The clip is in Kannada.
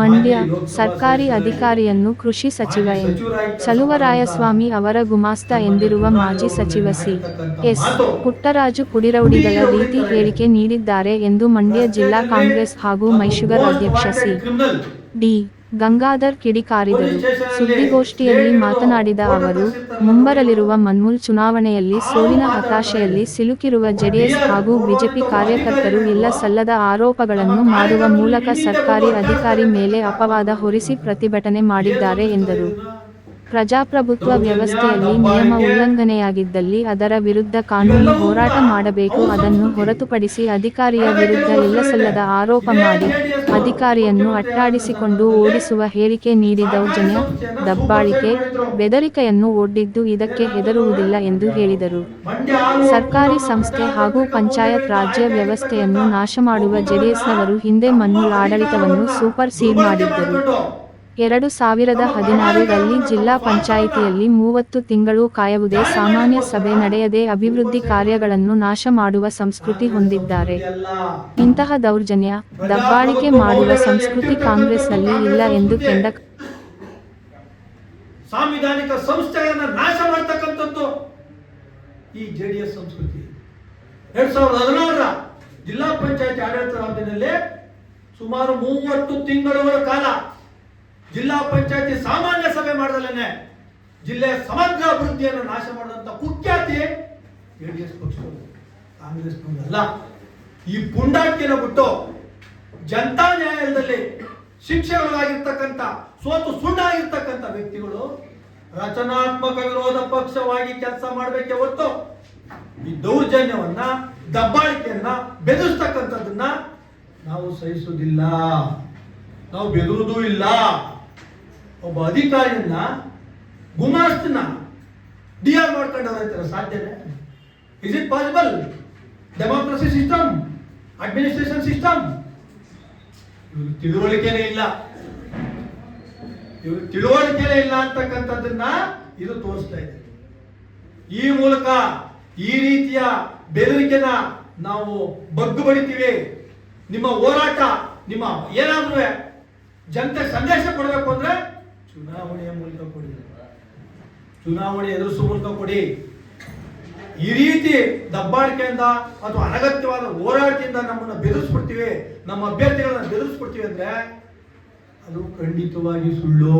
ಮಂಡ್ಯ ಸರ್ಕಾರಿ ಅಧಿಕಾರಿಯನ್ನು ಕೃಷಿ ಸಚಿವ ಎನ್. ಚಲುವರಾಯಸ್ವಾಮಿ ಅವರ ಗುಮಾಸ್ತ ಎಂದಿರುವ ಮಾಜಿ ಸಚಿವ ಸಿ. ಎಸ್. ಪುಟ್ಟರಾಜು ಕುಡಿರೌಡಿಗಳ ರೀತಿ ಹೇಳಿಕೆ ನೀಡಿದ್ದಾರೆ ಎಂದು ಮಂಡ್ಯ ಜಿಲ್ಲಾ ಕಾಂಗ್ರೆಸ್ ಹಾಗೂ ಮೈಶುಗರ್ ಅಧ್ಯಕ್ಷ ಸಿ. ಡಿ. ಗಂಗಾಧರ್ ಕಿಡಿಕಾರಿದರು. ಸುದ್ದಿಗೋಷ್ಠಿಯಲ್ಲಿ ಮಾತನಾಡಿದ ಅವರು ಮುಂಬರಲಿರುವ ಮನ್ಮೂಲ್ ಚುನಾವಣೆಯಲ್ಲಿ ಸೋಲಿನ ಹತಾಶೆಯಲ್ಲಿ ಸಿಲುಕಿರುವ ಜೆಡಿಎಸ್ ಹಾಗೂ ಬಿಜೆಪಿ ಕಾರ್ಯಕರ್ತರು ಇಲ್ಲ ಸಲ್ಲದ ಆರೋಪಗಳನ್ನು ಮಾಡುವ ಮೂಲಕ ಸರ್ಕಾರಿ ಅಧಿಕಾರಿ ಮೇಲೆ ಅಪವಾದ ಹೊರಿಸಿ ಪ್ರತಿಭಟನೆ ಮಾಡಿದ್ದಾರೆ ಎಂದರು. ಪ್ರಜಾಪ್ರಭುತ್ವ ವ್ಯವಸ್ಥೆಯಲ್ಲಿ ನಿಯಮ ಉಲ್ಲಂಘನೆಯಾಗಿದ್ದಲ್ಲಿ ಅದರ ವಿರುದ್ಧ ಕಾನೂನು ಹೋರಾಟ ಮಾಡಬೇಕು. ಅದನ್ನು ಹೊರತುಪಡಿಸಿ ಅಧಿಕಾರಿಯ ವಿರುದ್ಧ ಇಲ್ಲಸಲ್ಲದ ಆರೋಪ ಮಾಡಿ ಅಧಿಕಾರಿಯನ್ನು ಅಟ್ಟಾಡಿಸಿಕೊಂಡು ಓಡಿಸುವ ಹೇಳಿಕೆ ನೀಡಿದ ಜನ ದಬ್ಬಾಳಿಕೆ, ಬೆದರಿಕೆಯನ್ನು ಒಡ್ಡಿದ್ದು ಇದಕ್ಕೆ ಹೆದರುವುದಿಲ್ಲ ಎಂದು ಹೇಳಿದರು. ಸರ್ಕಾರಿ ಸಂಸ್ಥೆ ಹಾಗೂ ಪಂಚಾಯತ್ ರಾಜ್ಯ ವ್ಯವಸ್ಥೆಯನ್ನು ನಾಶ ಮಾಡುವ ಜೆಡಿಎಸ್ನವರು ಹಿಂದೆ ಮನ್ನೂರ್ ಆಡಳಿತವನ್ನು ಸೂಪರ್ ಸೀಲ್ ಮಾಡಿದ್ದರು. ಎರಡು ಸಾವಿರದ ಹದಿನಾರರಲ್ಲಿ ಜಿಲ್ಲಾ ಪಂಚಾಯಿತಿಯಲ್ಲಿ ಮೂವತ್ತು ತಿಂಗಳು ಕಾಯುವುದೇ ಸಾಮಾನ್ಯ ಸಭೆ ನಡೆಯದೆ ಅಭಿವೃದ್ಧಿ ಕಾರ್ಯಗಳನ್ನು ನಾಶ ಮಾಡುವ ಸಂಸ್ಕೃತಿ ಹೊಂದಿದ್ದಾರೆ. ಇಂತಹ ದೌರ್ಜನ್ಯ, ದಬ್ಬಾಳಿಕೆ ಮಾಡುವ ಸಂಸ್ಕೃತಿ ಕಾಂಗ್ರೆಸ್ನಲ್ಲಿ ಇಲ್ಲ ಎಂದು ಕೆಂಡ ಸಾಂವಿಧಾನಿಕ ಸಂಸ್ಥೆಗಳನ್ನು ನಾಶ ಮಾಡತಕ್ಕಂಥದ್ದು ಈ ಜೆಡಿಎಸ್ ಸಂಸ್ಕೃತಿ. ಎರಡ್ ಸಾವಿರದ ಹದಿನಾರರ ಜಿಲ್ಲಾ ಪಂಚಾಯತ್ ಆಡಳಿತಾವಧಿಯಲ್ಲಿ ಸುಮಾರು ಮೂವತ್ತು ತಿಂಗಳುಗಳ ಕಾಲ ಜಿಲ್ಲಾ ಪಂಚಾಯತಿ ಸಾಮಾನ್ಯ ಸಭೆ ಮಾಡದಲ್ಲೇನೆ ಜಿಲ್ಲೆಯ ಸಮಗ್ರ ಅಭಿವೃದ್ಧಿಯನ್ನು ನಾಶ ಮಾಡುವಂತ ಕುಖ್ಯಾತಿ ಜೆಡಿಎಸ್ ಕಾಂಗ್ರೆಸ್ ಕಾಂಗ್ರೆಸ್ನವರಲ್ಲ ಈ ಪುಂಡಾಟಿನ ಬಿಟ್ಟು ಜನತಾ ನ್ಯಾಯಾಲಯದಲ್ಲಿ ಶಿಕ್ಷೆಗಳಾಗಿರ್ತಕ್ಕಂಥ ಸೋತು ಸುಳ್ಳಾಗಿರ್ತಕ್ಕಂಥ ವ್ಯಕ್ತಿಗಳು ರಚನಾತ್ಮಕ ವಿರೋಧ ಪಕ್ಷವಾಗಿ ಕೆಲಸ ಮಾಡಬೇಕೆ ಹೊತ್ತು ಈ ದೌರ್ಜನ್ಯವನ್ನ, ದಬ್ಬಾಳಿಕೆಯನ್ನ ಬೆದರಿಸ್ತಕ್ಕಂಥದ್ದನ್ನ ನಾವು ಸಹಿಸುವುದಿಲ್ಲ. ನಾವು ಬೆದರುವುದೂ ಇಲ್ಲ. ಒಬ್ಬ ಅಧಿಕಾರಿಯನ್ನ ಗುಮಾಸ್ತನ ಡಿ ಆರ್ ಮಾಡ್ಕೊಂಡವ್ರ ಸಾಧ್ಯನೇ is it possible democracy system administration system ತಿಳುವಳಿಕೆನೇ ಇಲ್ಲ. ಇವ್ರಿಗೆ ತಿಳುವಳಿಕೆನೇ ಇಲ್ಲ ಅಂತಕ್ಕಂಥದ್ದನ್ನ ಇದು ತೋರಿಸ್ತಾ ಇದೆ. ಈ ಮೂಲಕ ಈ ರೀತಿಯ ಬೆದರಿಕೆನ ನಾವು ಬಗ್ಗು ಬಡಿತೀವಿ ನಿಮ್ಮ ಹೋರಾಟ, ನಿಮ್ಮ ಏನಾದ್ರೂ ಜನತೆ ಸಂದೇಶ ಕೊಡಬೇಕು ಅಂದ್ರೆ ಚುನಾವಣೆಯ ಮೂಲಕ ಕೊಡಿ ಚುನಾವಣೆ ಎದುರಿಸುವ ಮೂಲಕ ಕೊಡಿ. ಈ ರೀತಿ ದಬ್ಬಾಳಿಕೆಯಿಂದ ಅಥವಾ ಅನಗತ್ಯವಾದ ಹೋರಾಟದಿಂದ ನಮ್ಮನ್ನು ಬೆದರಿಸ್ಬಿಡ್ತೀವಿ, ನಮ್ಮ ಅಭ್ಯರ್ಥಿಗಳನ್ನ ಬೆದರಿಸ್ಬಿಡ್ತೀವಿ ಅಂದ್ರೆ ಅದು ಖಂಡಿತವಾಗಿ ಸುಳ್ಳು.